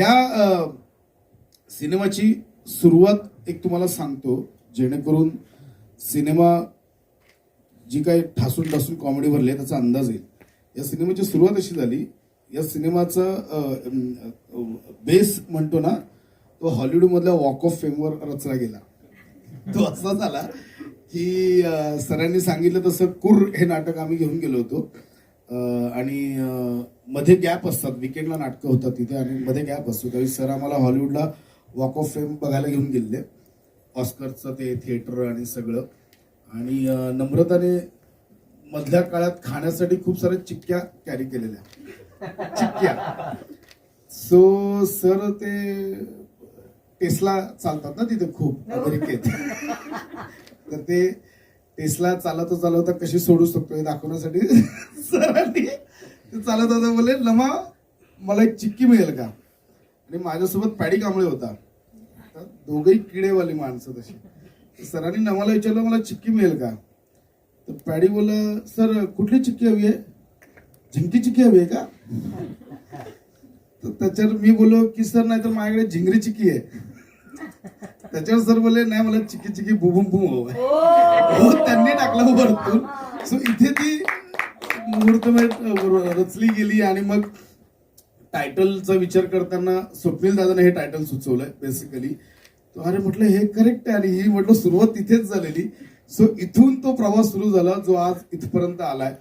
या सिनेमाची सुरुवात एक तुम्हाला सांगतो जेणेकरून सिनेमा जी काही ठासून ठासून कॉमेडी भरली आहे त्याचा अंदाज येईल. या सिनेमाची सुरुवात अशी झाली या सिनेमाचा बेस म्हणतो ना तो हॉलिवूडमधल्या वॉक ऑफ फेमवर रचला गेला. तो असा झाला की सरांनी सांगितलं तसं कुर हे नाटक आम्ही घेऊन गेलो होतो. आणि मध्ये गॅप असतात. विकेंडला नाटकं होतात तिथे आणि मध्ये गॅप असतो. त्यावेळी सर आम्हाला हॉलिवूडला वॉक ऑफ फेम बघायला घेऊन गेले ऑस्करचं ते थिएटर आणि सगळं. आणि नम्रताने मधल्या काळात खाण्यासाठी खूप साऱ्या चिक्क्या कॅरी केलेल्या. चिक्क्या. सो सर ते टेस्ला चालतात ना तिथे खूप अमेरिकेत. तर ते टेस्ला चालवता चालवता कशी सोडू शकतो हे दाखवण्यासाठी? सरांनी ते चालत होता बोले लमा मला एक चिक्की मिळेल का? आणि माझ्यासोबत पॅडी कांबळे होता. दोघही किडेवाली माणसं तशी. सरांनी नमाला विचारलं मला चिक्की मिळेल का? तर पॅडी बोला सर कुठली चिक्की हवी आहे? झिंकी चिक्की हवी आहे का? तर त्याच्यावर मी बोललो की सर नाही तर माझ्याकडे झिंगरी चिक्की आहे. त्याच्यावर सर बोलले नाही मला चिक्की चिक्की बुबुम बुम हवं हो उभारतून सो इथे ती मुहूर्तमेट रचली गेली आणि मग टायटलचा विचार करताना स्वप्नील दादाने हे टायटल सुचवलंय बेसिकली तो अरे म्हटलं हे करेक्ट आहे. आणि ही म्हटलं सुरुवात तिथेच झालेली. सो इथून तो प्रवास सुरू झाला जो आज इथपर्यंत आलाय.